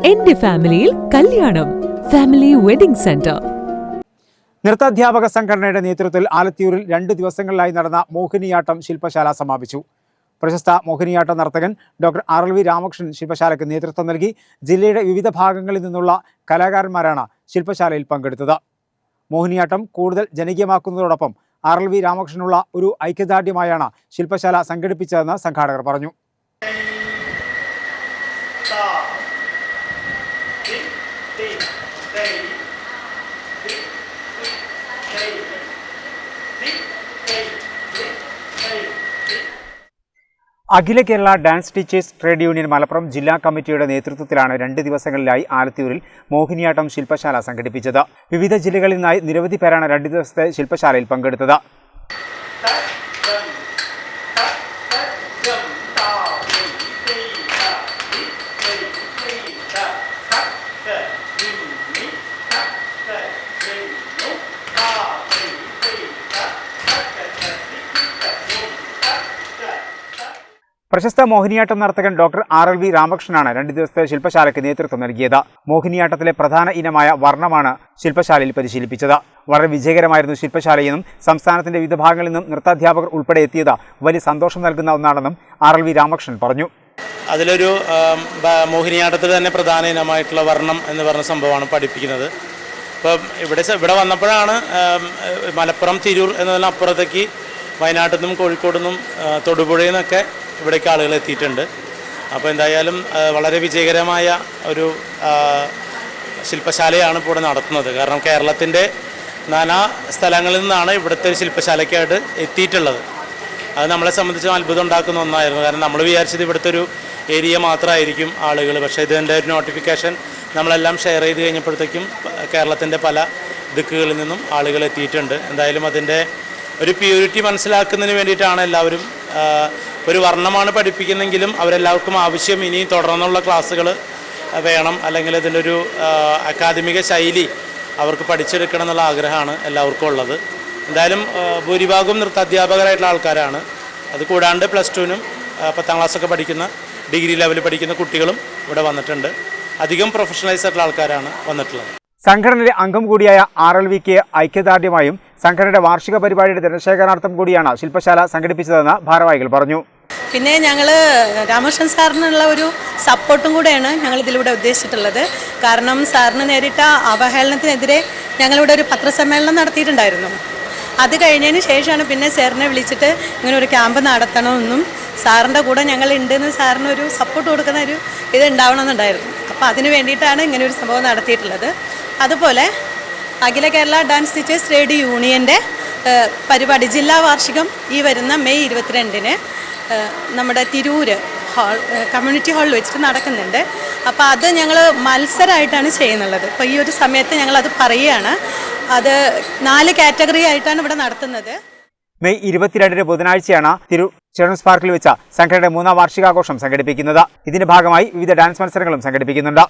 എന്റെ ഫാമിലിയിൽ കല്യാണം. Family wedding centre. നൃത്താധ്യാപക സംഘടനയുടെ നേതൃത്വത്തിൽ ആലത്തിയൂരിൽ രണ്ട് ദിവസങ്ങളിലായി നടന്ന മോഹിനിയാട്ടം ശില്പശാല സമാപിച്ചു. പ്രശസ്ത മോഹിനിയാട്ട നർത്തകൻ doctor R. L. V. Ramakrishnan ശില്പശാലയ്ക്ക് നേതൃത്വം നൽകി ജില്ലയുടെ വിവിധ ഭാഗങ്ങളിൽ നിന്നുള്ള കലാകാരന്മാരാണ് ശില്പശാലയിൽ പങ്കെടുത്തത്. മോഹിനിയാട്ടം കൂടുതൽ ജനകീയമാക്കുന്നതോടൊപ്പം ആർ. എൽ. വി. രാമകൃഷ്ണനുള്ള ഒരു ഐക്യദാർഢ്യമായാണ് ശില്പശാല സംഘടിപ്പിച്ചതെന്ന് സംഘാടകർ പറഞ്ഞു. Akhila Kerala dance teachers trade union Malappuram ജില്ലാ കമ്മിറ്റിയുടെ നേതൃത്വത്തിലാണ് രണ്ട് ദിവസങ്ങളിലായി ആലത്തിയൂരിൽ മോഹിനിയാട്ടം ശില്പശാല സംഘടിപ്പിച്ചത്. വിവിധ ജില്ലകളിൽ നിന്നായി നിരവധി പേരാണ് രണ്ട് ദിവസത്തെ ശില്പശാലയിൽ പങ്കെടുത്തത്. പ്രശസ്ത മോഹിനിയാട്ടം നർത്തകൻ ഡോക്ടർ ആർ എൽ വി രാമകൃഷ്ണനാണ് രണ്ട് ദിവസത്തെ ശില്പശാലയ്ക്ക് നേതൃത്വം നൽകിയത്. മോഹിനിയാട്ടത്തിലെ പ്രധാന ഇനമായ വർണമാണ് ശില്പശാലയിൽ പരിശീലിപ്പിച്ചത്. വളരെ വിജയകരമായിരുന്നു ശില്പശാലയെന്നും സംസ്ഥാനത്തിന്റെ വിവിധ ഭാഗങ്ങളിൽ നിന്നും നൃത്താധ്യാപകർ ഉൾപ്പെടെ എത്തിയത് വലിയ സന്തോഷം നൽകുന്ന ഒന്നാണെന്നും ആർ എൽ വി രാമകൃഷ്ണൻ പറഞ്ഞു. അതിലൊരു മോഹിനിയാട്ടത്തിൽ തന്നെ പ്രധാന ഇനമായിട്ടുള്ള വർണം എന്ന് പറഞ്ഞ സംഭവമാണ് പഠിപ്പിക്കുന്നത്. ഇപ്പം ഇവിടെ ഇവിടെ വന്നപ്പോഴാണ് മലപ്പുറം തിരൂർ എന്നതിനപ്പുറത്തേക്ക് വയനാട്ടിൽ നിന്നും കോഴിക്കോട് നിന്നും തൊടുപുഴയിൽ നിന്നൊക്കെ ഇവിടേക്ക് ആളുകൾ എത്തിയിട്ടുണ്ട്. അപ്പോൾ എന്തായാലും വളരെ വിജയകരമായ ഒരു ശില്പശാലയാണ് ഇപ്പോൾ ഇവിടെ നടത്തുന്നത്. കാരണം കേരളത്തിന്റെ നാനാ സ്ഥലങ്ങളിൽ നിന്നാണ് ഇവിടുത്തെ ഒരു ശില്പശാലയ്ക്കായിട്ട് എത്തിയിട്ടുള്ളത്. അത് നമ്മളെ സംബന്ധിച്ച് അത്ഭുതം ഉണ്ടാക്കുന്ന ഒന്നായിരുന്നു. കാരണം നമ്മൾ വിചാരിച്ചത് ഇവിടുത്തെ ഒരു ഏരിയ മാത്രമായിരിക്കും ആളുകൾ. പക്ഷേ ഇതിന്റെ ഒരു നോട്ടിഫിക്കേഷൻ നമ്മളെല്ലാം ഷെയർ ചെയ്ത് കഴിഞ്ഞപ്പോഴത്തേക്കും കേരളത്തിന്റെ പല ദിക്കുകളിൽ നിന്നും ആളുകൾ എത്തിയിട്ടുണ്ട്. എന്തായാലും അതിന്റെ ഒരു പ്യൂരിറ്റി മനസ്സിലാക്കുന്നതിന് വേണ്ടിയിട്ടാണ് എല്ലാവരും ഒരു വർണമാണ് പഠിപ്പിക്കുന്നെങ്കിലും അവരെല്ലാവർക്കും ആവശ്യം ഇനിയും തുടർന്നുള്ള ക്ലാസ്സുകൾ വേണം. അല്ലെങ്കിൽ ഇതിന്റെ ഒരു അക്കാദമിക ശൈലി അവർക്ക് പഠിച്ചെടുക്കണം എന്നുള്ള ആഗ്രഹമാണ് എല്ലാവർക്കും ഉള്ളത്. എന്തായാലും ഭൂരിഭാഗവും നൃത്ത അധ്യാപകരായിട്ടുള്ള ആൾക്കാരാണ്. അത് കൂടാണ്ട് പ്ലസ് ടുവിനും പത്താം ക്ലാസ്സൊക്കെ പഠിക്കുന്ന ഡിഗ്രി ലെവലിൽ പഠിക്കുന്ന കുട്ടികളും ഇവിടെ വന്നിട്ടുണ്ട്. അധികം പ്രൊഫഷണലൈസ് ആയിട്ടുള്ള ആൾക്കാരാണ് വന്നിട്ടുള്ളത്. സംഘടനയിലെ അംഗം കൂടിയായ ആർ എൽ വിക്ക് ഐക്യദാർഢ്യമായും സംഘടനയുടെ വാർഷിക പരിപാടിയുടെ ധനശേഖരണാർത്ഥം കൂടിയാണ് ശില്പശാല സംഘടിപ്പിച്ചതെന്ന് ഭാരവാഹികൾ പറഞ്ഞു. പിന്നെ ഞങ്ങൾ രാമകൃഷ്ണൻ സാറിനുള്ള ഒരു സപ്പോർട്ടും കൂടെയാണ് ഞങ്ങൾ ഇതിലൂടെ ഉദ്ദേശിച്ചിട്ടുള്ളത്. കാരണം സാറിന് നേരിട്ട അവഹേളനത്തിനെതിരെ ഞങ്ങളിവിടെ ഒരു പത്രസമ്മേളനം നടത്തിയിട്ടുണ്ടായിരുന്നു. അത് കഴിഞ്ഞതിന് ശേഷമാണ് പിന്നെ സാറിനെ വിളിച്ചിട്ട് ഇങ്ങനെ ഒരു ക്യാമ്പ് നടത്തണമെന്നും സാറിന്റെ കൂടെ ഞങ്ങൾ ഉണ്ടെന്ന് സാറിന് ഒരു സപ്പോർട്ട് കൊടുക്കുന്ന ഒരു ഇത് ഉണ്ടാവണമെന്നുണ്ടായിരുന്നു അപ്പോൾ അതിന് വേണ്ടിയിട്ടാണ് ഇങ്ങനെ ഒരു സംഭവം നടത്തിയിട്ടുള്ളത്. അതുപോലെ Akhila Kerala dance teachers trade യൂണിയന്റെ പരിപാടി ജില്ലാ വാർഷികം ഈ വരുന്ന മെയ് ഇരുപത്തിരണ്ടിന്. നമ്മുടെ തിരൂര് ഹാൾ കമ്മ്യൂണിറ്റി ഹാളിൽ വെച്ചിട്ട് നടക്കുന്നുണ്ട്. അപ്പോൾ അത് ഞങ്ങൾ മത്സരമായിട്ടാണ് ചെയ്യുന്നുള്ളത്. അപ്പോൾ ഈ ഒരു സമയത്ത് ഞങ്ങൾ അത് പറയുകയാണ്. അത് നാല് കാറ്റഗറി ആയിട്ടാണ് ഇവിടെ നടത്തുന്നത്. മെയ് ഇരുപത്തിരണ്ടിന് ബുധനാഴ്ചയാണ് തിരു ചിൽഡ്രൻസ് പാർക്കിൽ വെച്ച സംഘടനയുടെ മൂന്നാം വാർഷികാഘോഷം സംഘടിപ്പിക്കുന്നത്. ഇതിന്റെ ഭാഗമായി വിവിധ ഡാൻസ് മത്സരങ്ങളും സംഘടിപ്പിക്കുന്നുണ്ട്.